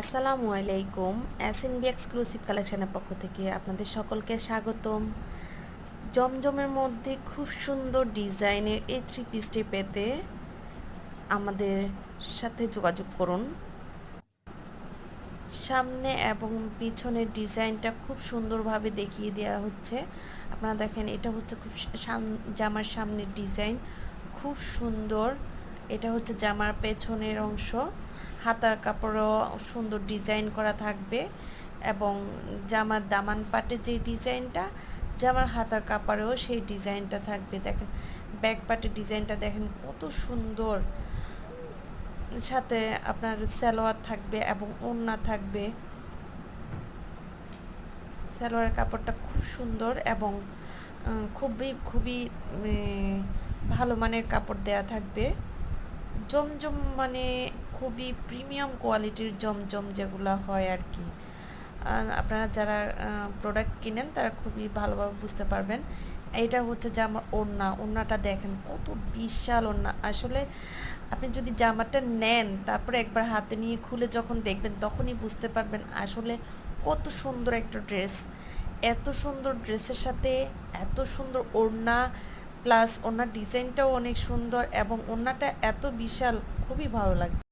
আসসালামু আলাইকুম। SNB exclusive কালেকশনের পক্ষ থেকে আপনাদের সকলকে স্বাগতম। জমজমের মধ্যে খুব সুন্দর ডিজাইনের এই থ্রি পিসটি পেতে আমাদের সাথে যোগাযোগ করুন। সামনে এবং পিছনের ডিজাইনটা খুব সুন্দরভাবে দেখিয়ে দেওয়া হচ্ছে। আপনারা দেখেন, এটা হচ্ছে খুব জামার সামনের ডিজাইন। খুব সুন্দর। এটা হচ্ছে জামার পেছনের অংশ। হাতার কাপড়ও সুন্দর ডিজাইন করা থাকবে এবং জামার দামান পাটের যে ডিজাইনটা জামার হাতার কাপড়েও সেই ডিজাইনটা থাকবে। দেখেন ব্যাক পাটের ডিজাইনটা দেখেন কত সুন্দর। সাথে আপনার সালোয়ার থাকবে এবং ওড়না থাকবে। সালোয়ারের কাপড়টা খুব সুন্দর এবং খুবই খুবই ভালো মানের কাপড় দেয়া থাকবে। জমজম মানে খুবই প্রিমিয়াম কোয়ালিটির জমজম যেগুলো হয় আর কি আপনারা যারা প্রোডাক্ট কিনেন তারা খুবই ভালোভাবে বুঝতে পারবেন। এটা হচ্ছে যে আমার ওড়না, ওড়নাটা দেখেন কত বিশাল ওড়না। আসলে আপনি যদি জামাটা নেন, তারপরে একবার হাতে নিয়ে খুলে যখন দেখবেন, তখনই বুঝতে পারবেন আসলে কত সুন্দর একটা ড্রেস এত সুন্দর ড্রেসের সাথে এত সুন্দর ওড়না প্লাস ওনার ডিজাইনটাও অনেক সুন্দর এবং ওড়নাটা এত বিশাল, খুবই ভালো লাগে।